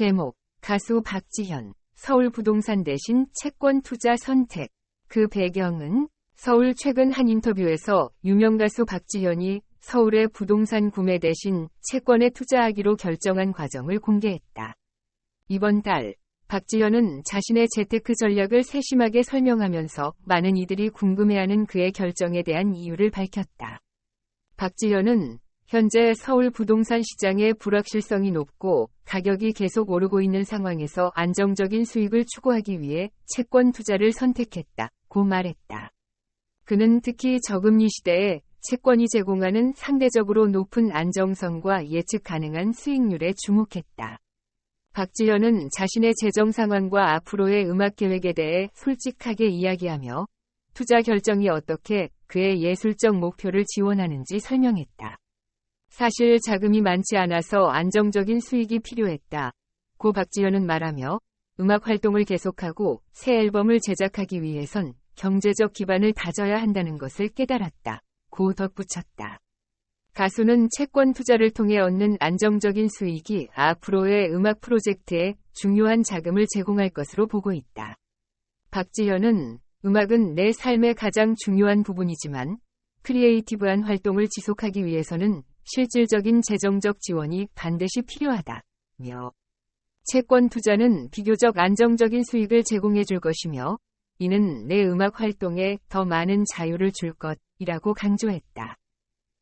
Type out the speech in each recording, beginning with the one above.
제목, 가수 박지현, 서울 부동산 대신 채권 투자 선택. 그 배경은 서울 최근 한 인터뷰에서 유명 가수 박지현이 서울의 부동산 구매 대신 채권에 투자하기로 결정한 과정을 공개했다. 이번 달, 박지현은 자신의 재테크 전략을 세심하게 설명하면서 많은 이들이 궁금해하는 그의 결정에 대한 이유를 밝혔다. 박지현은 현재 서울 부동산 시장의 불확실성이 높고 가격이 계속 오르고 있는 상황에서 안정적인 수익을 추구하기 위해 채권 투자를 선택했다 고 말했다. 그는 특히 저금리 시대에 채권이 제공하는 상대적으로 높은 안정성과 예측 가능한 수익률에 주목했다. 박지현은 자신의 재정 상황과 앞으로의 음악 계획에 대해 솔직하게 이야기하며 투자 결정이 어떻게 그의 예술적 목표를 지원하는지 설명했다. 사실 자금이 많지 않아서 안정적인 수익이 필요했다. 고 박지현은 말하며 음악 활동을 계속하고 새 앨범을 제작하기 위해선 경제적 기반을 다져야 한다는 것을 깨달았다. 고 덧붙였다. 가수는 채권 투자를 통해 얻는 안정적인 수익이 앞으로의 음악 프로젝트에 중요한 자금을 제공할 것으로 보고 있다. 박지현은 음악은 내 삶의 가장 중요한 부분이지만 크리에이티브한 활동을 지속하기 위해서는 실질적인 재정적 지원이 반드시 필요하다며 채권 투자는 비교적 안정적인 수익을 제공해 줄 것이며 이는 내 음악 활동에 더 많은 자유를 줄 것이라고 강조했다.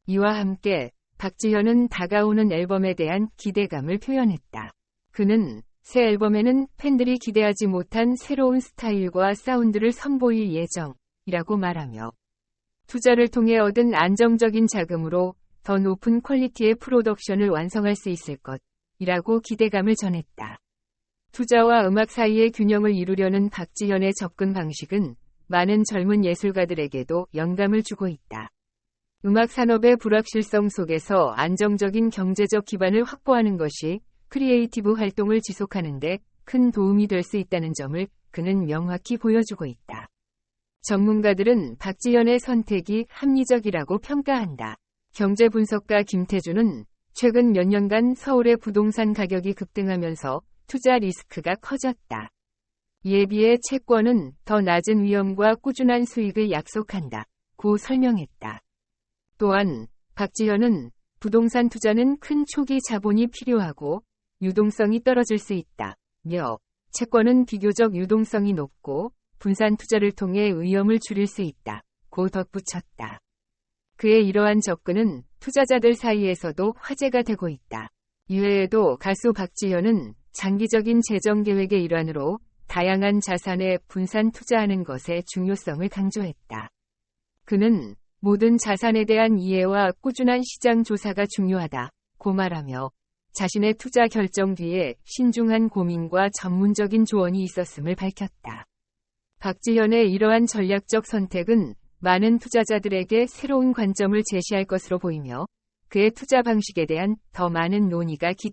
이와 함께 박지현은 다가오는 앨범에 대한 기대감을 표현했다. 그는 새 앨범에는 팬들이 기대하지 못한 새로운 스타일과 사운드를 선보일 예정이라고 말하며 투자를 통해 얻은 안정적인 자금으로 더 높은 퀄리티의 프로덕션을 완성할 수 있을 것이라고 기대감을 전했다. 투자와 음악 사이의 균형을 이루려는 박지현의 접근 방식은 많은 젊은 예술가들에게도 영감을 주고 있다. 음악 산업의 불확실성 속에서 안정적인 경제적 기반을 확보하는 것이 크리에이티브 활동을 지속하는데 큰 도움이 될 수 있다는 점을 그는 명확히 보여주고 있다. 전문가들은 박지현의 선택이 합리적이라고 평가한다. 경제 분석가 김태준은 최근 몇 년간 서울의 부동산 가격이 급등하면서 투자 리스크가 커졌다. 이에 비해 채권은 더 낮은 위험과 꾸준한 수익을 약속한다. 고 설명했다. 또한 박지현은 부동산 투자는 큰 초기 자본이 필요하고 유동성이 떨어질 수 있다. 며 채권은 비교적 유동성이 높고 분산 투자를 통해 위험을 줄일 수 있다. 고 덧붙였다. 그의 이러한 접근은 투자자들 사이에서도 화제가 되고 있다. 이외에도 가수 박지현은 장기적인 재정 계획의 일환으로 다양한 자산에 분산 투자하는 것의 중요성을 강조했다. 그는 모든 자산에 대한 이해와 꾸준한 시장 조사가 중요하다. 고 말하며 자신의 투자 결정 뒤에 신중한 고민과 전문적인 조언이 있었음을 밝혔다. 박지현의 이러한 전략적 선택은 많은 투자자들에게 새로운 관점을 제시할 것으로 보이며 그의 투자 방식에 대한 더 많은 논의가 기...